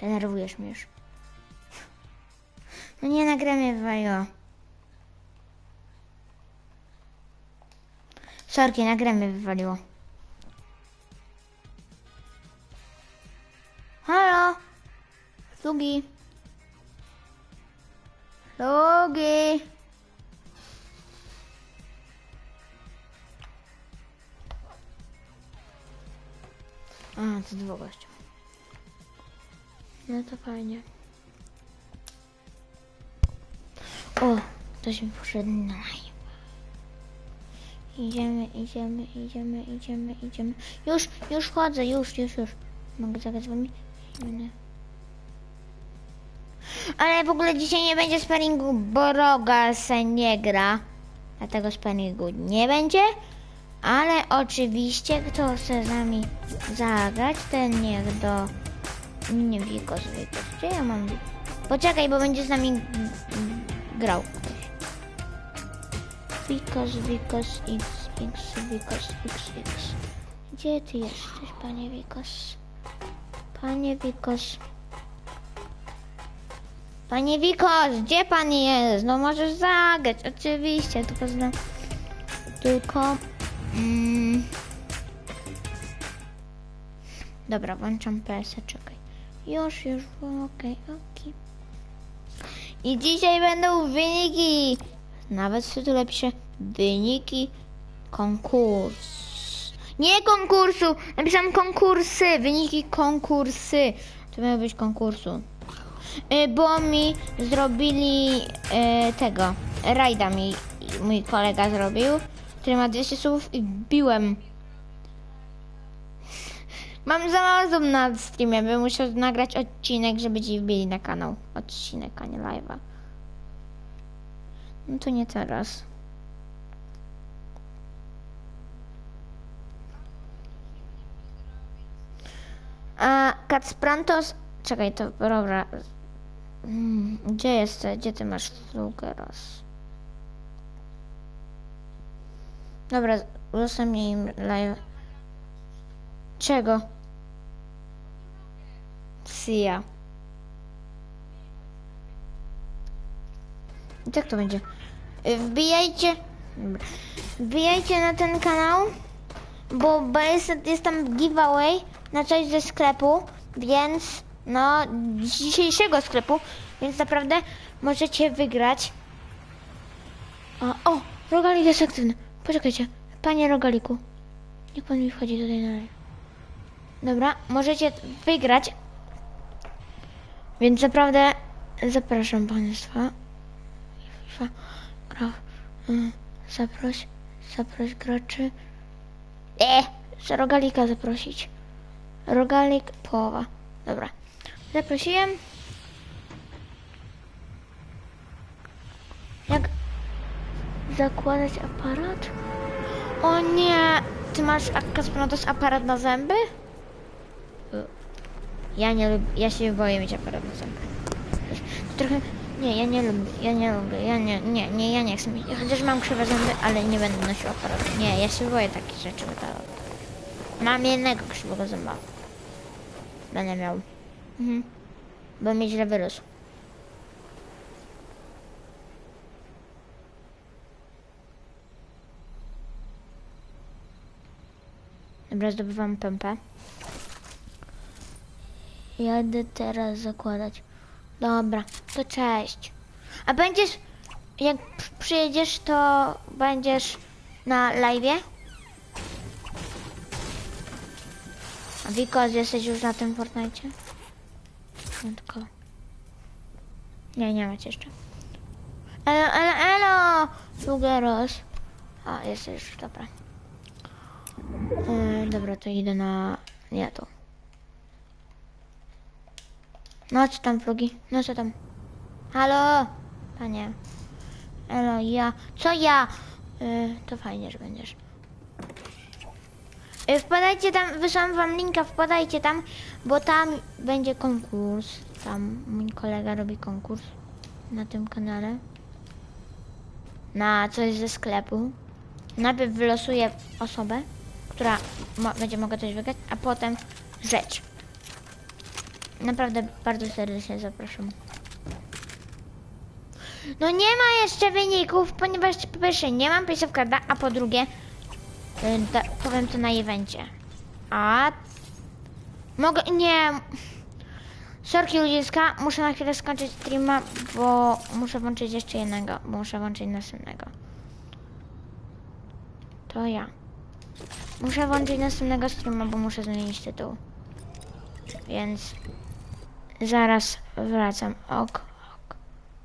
Denerwujesz mnie już. No nie nagramy wywaliło. Sorki, nagramy wywaliło. Halo? Lugi? Lugi? A, to dwóch gości. No to fajnie. O, ktoś mi poszedł na live. Idziemy, idziemy, idziemy, idziemy, idziemy. Już, już wchodzę, już, już, już. Mogę zagrać z wami? Ale w ogóle dzisiaj nie będzie sparingu, bo Roga se nie gra. Dlatego sparingu nie będzie. Ale oczywiście, kto chce z nami zagrać, ten niech do... Nie Wikos, Wikos. Gdzie ja mam? Poczekaj, bo będzie z nami grał. Wikos, Wikos, X, X, Wikos, X, X. Gdzie ty jesteś, panie Wikos? Panie Wikos. Panie Wikos, gdzie pan jest? No możesz zagrać, oczywiście, tylko znam... Tylko... Mm, dobra, włączam PS, czekaj. Już, już, okej, okej. I dzisiaj będą wyniki. Nawet w tytule pisze wyniki konkurs. Nie konkursu, napisałam konkursy, wyniki konkursy. To miało być konkursu. Y, Bo mi zrobili y, tego, rajda mi mój kolega zrobił, który ma 200 słów i biłem. Mam za mało zoom na streamie, bym musiał nagrać odcinek, żeby ci wbili na kanał. Odcinek, a nie live'a. No to nie teraz. A Kacprantos... Czekaj, to dobra. Mm, Gdzie jesteś? Gdzie ty masz flugę raz? Dobra, udostępnij im live. Czego? Sia. I tak to będzie. Y, Wbijajcie. Wbijajcie na ten kanał, bo, jest, jest tam giveaway na coś ze sklepu, więc no dzisiejszego sklepu, więc naprawdę możecie wygrać. A, o, rogalik jest aktywny. Poczekajcie, panie rogaliku. Niech pan mi wchodzi tutaj na. Dobra, możecie wygrać. Więc naprawdę zapraszam Państwa. Y, zaproś, zaproś graczy. E, chcę rogalika zaprosić. Rogalik, połowa. Dobra. Zaprosiłem. Jak zakładać aparat? O nie! Ty masz Akaspronatos aparat na zęby? Ja nie lubię, ja się boję mieć aparat na zęby. To trochę, nie, ja nie lubię, ja nie lubię, ja nie, nie, nie, ja nie chcę mieć, chociaż mam krzywe zęby, ale nie będę nosił aparatu. Nie, ja się boję takich rzeczy metalowych. Mam jednego krzywego zęba. Będę miał. Mhm. Bo mi źle wyrósł. Dobra, zdobywam pępę. Jadę teraz zakładać. Dobra, to cześć. A będziesz, jak przy- przyjedziesz, to będziesz na live'ie? A Wikos, jesteś już na tym Fortnite? No tylko... Nie, nie macie jeszcze. Elo, elo, elo! Lugeros. A, jesteś już, dobra. Yy, dobra, to idę na... Nie, to. No co tam, plugi? No co tam? Halo? Panie. Elo, ja. Co ja? Yy, to fajnie, że będziesz. Yy, wpadajcie tam, wysłałam wam linka, wpadajcie tam, bo tam będzie konkurs. Tam mój kolega robi konkurs na tym kanale. Na coś ze sklepu. Najpierw wylosuję osobę, która będzie mogła coś wygrać, a potem rzecz. Naprawdę bardzo serdecznie zapraszam. No nie ma jeszcze wyników, ponieważ po pierwsze nie mam Pace of Carda, a po drugie da, powiem to na evencie. A mogę, nie, sorki ludziska, muszę na chwilę skończyć streama, bo muszę włączyć jeszcze jednego, bo muszę włączyć następnego. To ja. Muszę włączyć następnego streama, bo muszę zmienić tytuł. Więc zaraz wracam. Ok.